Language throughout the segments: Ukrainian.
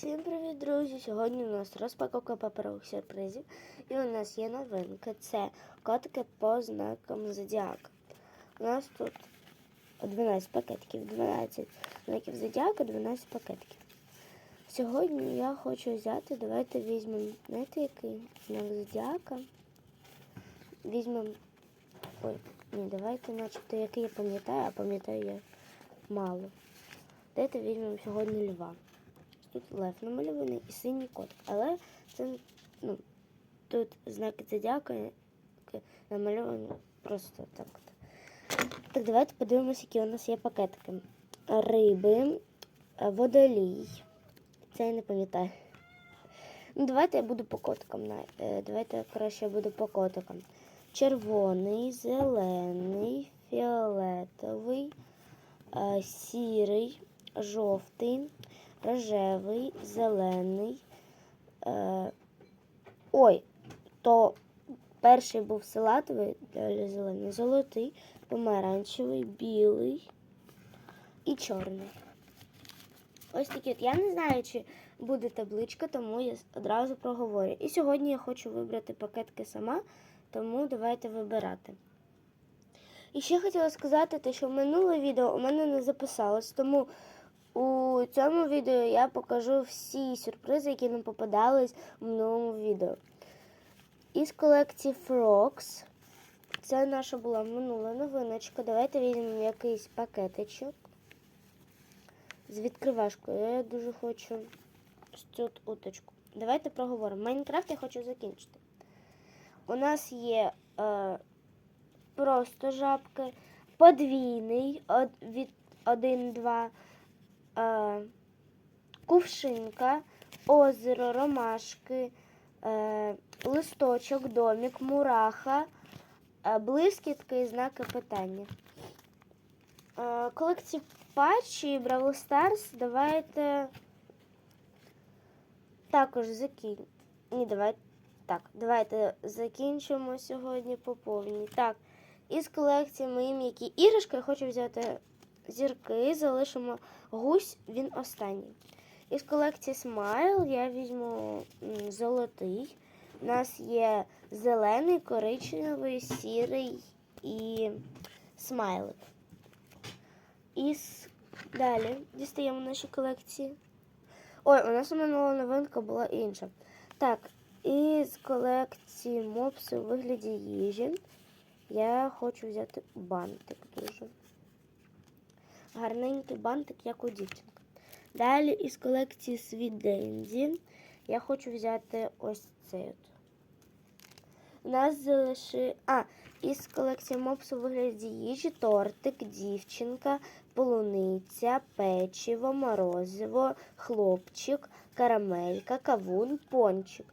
Всім привіт, друзі! Сьогодні у нас розпаковка паперових сюрпризів. І у нас є новинка. Це котики по знакам зодіака. У нас тут 12 пакетиків, 12 знаків зодіака, 12 пакетиків. Сьогодні я хочу взяти, давайте візьмемо, знаєте, який знак зодіака. Візьмемо. Ой, ні, давайте начебто який я пам'ятаю, а пам'ятаю я мало. Давайте візьмемо сьогодні льва. Тут лев намальований і синій котик. Але це ну, тут знаки зодіака намальовані просто так. Так, давайте подивимося, які у нас є пакетики. Риби, водолій. Це я не пам'ятаю. Ну, давайте я буду по котикам. е, Давайте краще я буду по котикам. Червоний, зелений, фіолетовий, е, сірий, жовтий, рожевий, зелений. Е, ой, то перший був салатовий, далі зелений, золотий, помаранчевий, білий і чорний. Ось такі. от. Я не знаю, чи буде табличка, тому я одразу проговорю. І сьогодні я хочу вибрати пакетки сама, тому давайте вибирати. І ще хотіла сказати, те, що минуле відео у мене не записалось, тому у цьому відео я покажу всі сюрпризи, які нам попадались в минулому відео. Із колекції Frogs. Це наша була минула новиночка. Давайте візьмемо якийсь пакетичок з відкривашкою. Я дуже хочу цю уточку. Давайте проговоримо. Майнкрафт я хочу закінчити. У нас є е, просто жабки, подвійний од, від 1-2, е, кувшинка, озеро, ромашки, е, листочок, домик, мураха, е, блискітки і знаки питання. Е, колекції патчі Бравл Старс давайте також закінь. Ні, давайте. Так, давайте закінчимо сьогодні по. Так, із колекції мої м'які іграшки я хочу взяти зірки, залишимо гусь, він останній. Із колекції Смайл я візьму золотий. У нас є зелений, коричневий, сірий і смайлик. Із далі дістаємо наші колекції. Ой, у нас минула новинка була інша. Так, із колекції мопси у вигляді їжі я хочу взяти бантик дуже. Гарненький бантик, як у дівчинки. Далі із колекції Sweet Dandy я хочу взяти ось цей от. У нас залиши. А, із колекції мопсу у вигляді їжі, тортик, дівчинка, полуниця, печиво, морозиво, хлопчик, карамелька, кавун, пончик.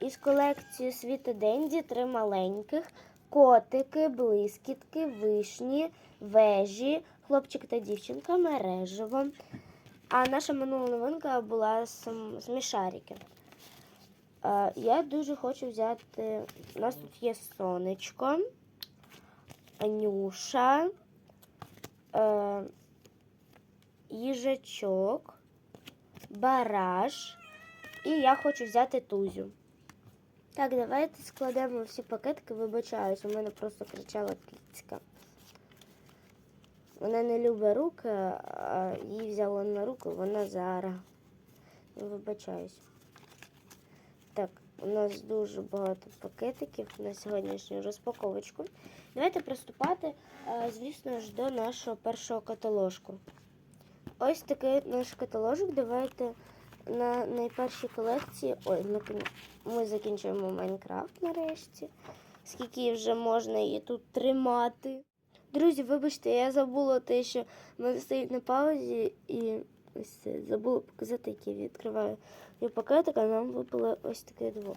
Із колекції Світа Денді три маленьких, котики, блискітки, вишні, вежі, хлопчик та дівчинка, мережево. А наша минула новинка була см- смішарики. Е, Я дуже хочу взяти. У нас тут є сонечко, Анюша, е, їжачок, бараш. І я хочу взяти тузю. Так, давайте складемо всі пакетики, вибачаюсь, у мене просто кричала кицька. Вона не любить руки, а її взяла на руку, вона зараз. Вибачаюсь. Так, у нас дуже багато пакетиків на сьогоднішню розпаковочку. Давайте приступати, е, звісно ж, до нашого першого каталожку. Ось такий наш каталожок. Давайте на найпершій колекції. Ой, ми закінчуємо Майнкрафт нарешті. Скільки вже можна її тут тримати. Друзі, вибачте, я забула те, що мене стоїть на паузі, і ось це забула показати, як я відкриваю і пакетик, а нам випало ось таке двох.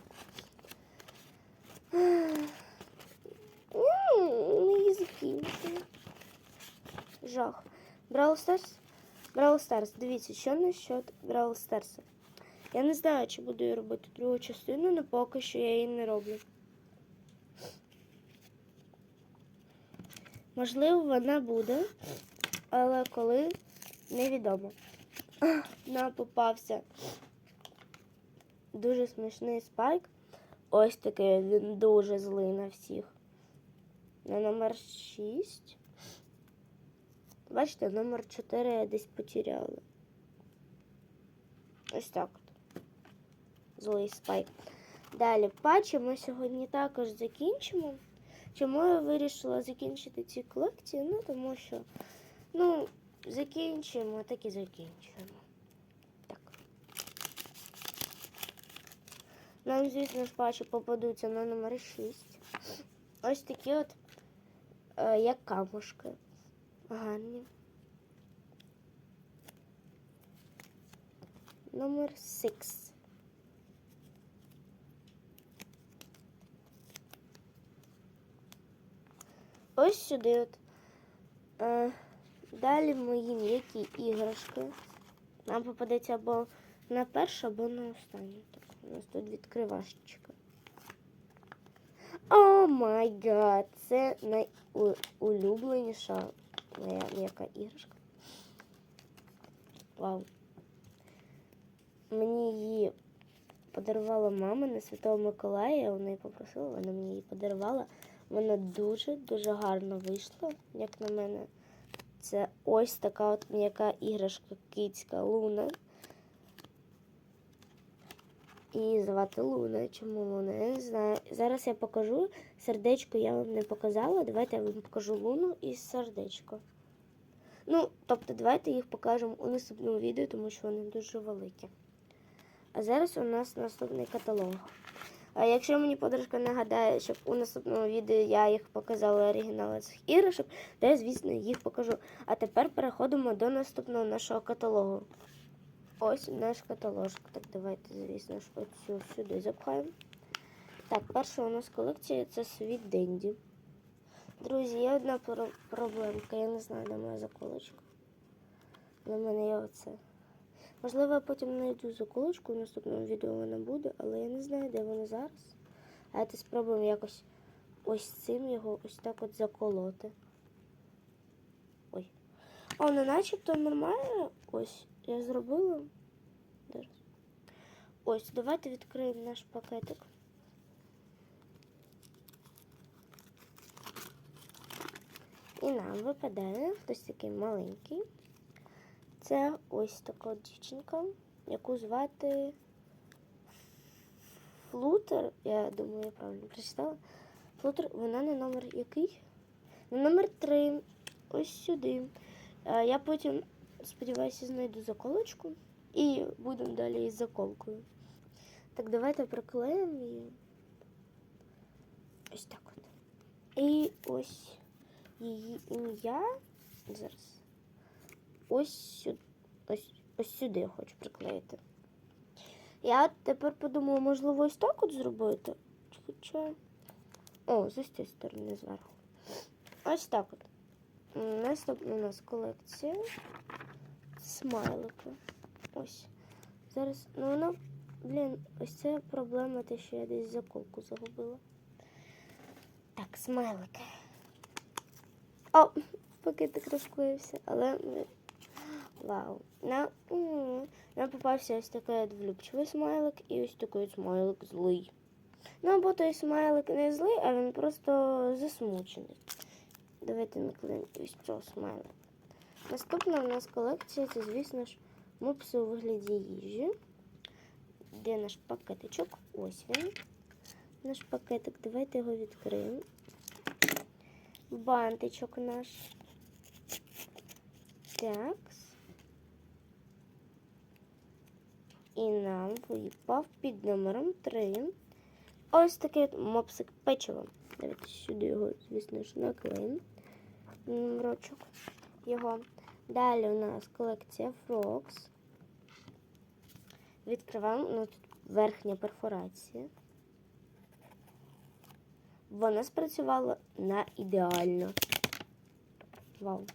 Мої закінчили. Жах. Бравл Старс? Бравл Старс. Дивіться, що насчет Бравл Старса. Я не знаю, чи буду я робити другу частину, але поки що я її не роблю. Можливо, вона буде, але коли невідомо. Нам попався дуже смішний спайк. Ось такий він дуже злий на всіх. На номер 6. Бачите, номер 4 я десь потеряли. Ось так. Злий спайк. Далі ми сьогодні також закінчимо. Чому я вирішила закінчити ці колекції? Ну, тому що, ну, закінчимо, так і закінчуємо. Так. Нам, звісно ж, патчі попадуться на номер 6. Ось такі от, е, як камушки. Гарні. Номер 6. Ось сюди от. Е, далі мої м'які іграшки. Нам попадеться або на першу, або на останню. Так, у нас тут відкривашечка. О май гад! Це найулюбленіша моя м'яка іграшка. Вау. Мені її подарувала мама на Святого Миколая. Я у неї попросила, вона мені її подарувала. Вона дуже-дуже гарно вийшла, як на мене. Це ось така от м'яка іграшка кицька Луна. І звати Луна. Чому Луна? Я не знаю. Зараз я покажу. Сердечко я вам не показала. Давайте я вам покажу Луну і сердечко. Ну, тобто, давайте їх покажемо у наступному відео, тому що вони дуже великі. А зараз у нас наступний каталог. Якщо мені подружка нагадає, щоб у наступному відео я їх показала оригінали цих іграшок, то я, звісно, їх покажу. А тепер переходимо до наступного нашого каталогу. Ось наш каталожок. Так, давайте, звісно ж, оцю сюди запхаємо. Так, перша у нас колекція це світ Денді. Друзі, є одна про- проблемка. Я не знаю, де моя заколочка. На мене є оце. Можливо, я потім знайду заколочку, в наступному відео вона буде, але я не знаю, де вона зараз. А давайте спробуємо якось ось цим його ось так от заколоти. Ой. О, ну начебто нормально. Ось, я зробила. Зараз. Ось, давайте відкриємо наш пакетик. І нам випадає хтось такий маленький. Це ось така дівчинка, яку звати Флутер. Я думаю, я правильно прочитала. Флутер, вона на номер який? На номер 3. Ось сюди. Я потім, сподіваюся, знайду заколочку і будемо далі із заколкою. Так, давайте приклеїмо її. Ось так от. І ось її ім'я. Зараз. Ось. Ось, ось сюди хочу приклеїти. Я тепер подумала, можливо, ось так от зробити. Хоча. О, з цієї сторони зверху. Ось так от. Наступна у нас колекція. Смайлики. Ось. Зараз. Ну воно, блін, ось це проблема, те, що я десь заколку загубила. Так, смайлики. О, пакетик розклеївся, але Вау. На, м, нам попався ось такий от влюбчивий смайлик і ось такий смайлик злий. Ну, або той смайлик не злий, а він просто засмучений. Давайте наклеїмо ось цього смайлика. Наступна у нас колекція це, звісно ж, мопси у вигляді їжі. Де наш пакетичок? Ось він. Наш пакетик. Давайте його відкриємо. Бантичок наш. Так. І нам випав під номером 3. Ось такий от мопсик печива. Давайте сюди його, звісно ж, наклеїмо. Номерочок його. Далі у нас колекція Фрокс. Відкриваємо. Ну, тут верхня перфорація. Вона спрацювала на ідеально. Вау.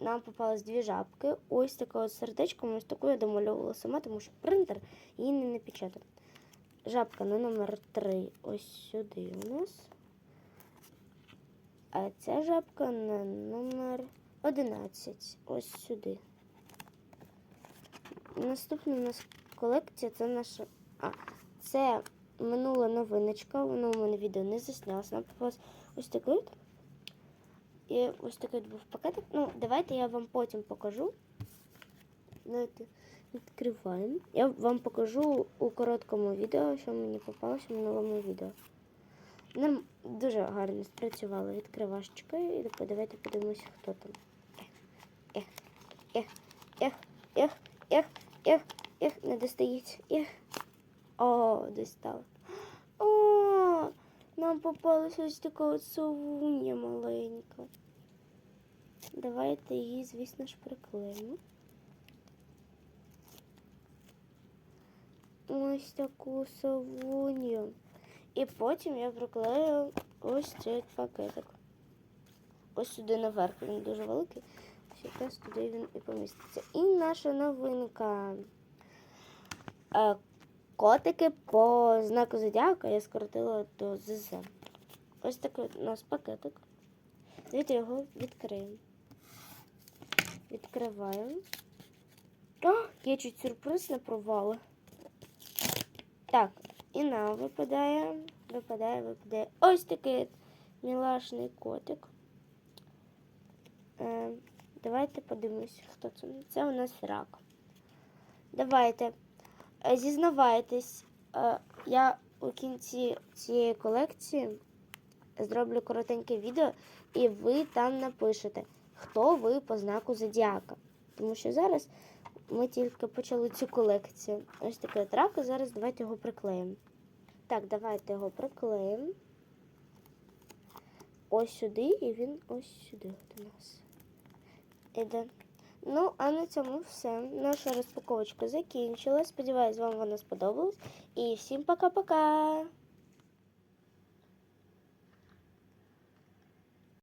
Нам попалось дві жабки. Ось таке от сердечко. Ось таку я домальовувала сама, тому що принтер її не напечатав. Жабка на номер 3 ось сюди у нас. А ця жабка на номер 11 ось сюди. Наступна у нас колекція це наша. А, це минула новиночка. Воно у мене відео не заснялося. Нам попалось ось от. І ось такий був пакетик. Ну, давайте я вам потім покажу. Давайте відкриваємо. Я вам покажу у короткому відео, що мені попалося в минулому відео. Нам дуже гарно спрацювала відкривашечка. І давайте подивимося, хто там. Ех, ех, ех, ех, ех, ех, ех, не достається. Ех. О, достала. О, нам попалася ось така от совуня маленька. Давайте її, звісно ж, приклеїмо. Ось таку совуню. І потім я приклею ось цей пакетик. Ось сюди наверх. Він дуже великий. Ось якраз туди він і поміститься. І наша новинка. Котики по знаку зодіака я скоротила до ЗЗ. Ось такий у нас пакетик. Давайте його відкриємо. Відкриваємо. О, я чуть сюрприз не провала. Так, і нам випадає, випадає, випадає ось такий мілашний котик. Е, давайте подивимось, хто це. Це у нас рак. Давайте. Е, Зізнавайтесь, е, я у кінці цієї колекції зроблю коротеньке відео, і ви там напишете, хто ви по знаку зодіака. Тому що зараз ми тільки почали цю колекцію. Ось такий от рак, і зараз давайте його приклеїмо. Так, давайте його приклеїмо. Ось сюди, і він ось сюди до нас. Іде. Ну, а на цьому все. Наша розпаковочка закінчилась. Сподіваюсь, вам вона сподобалась. І всім пока-пока!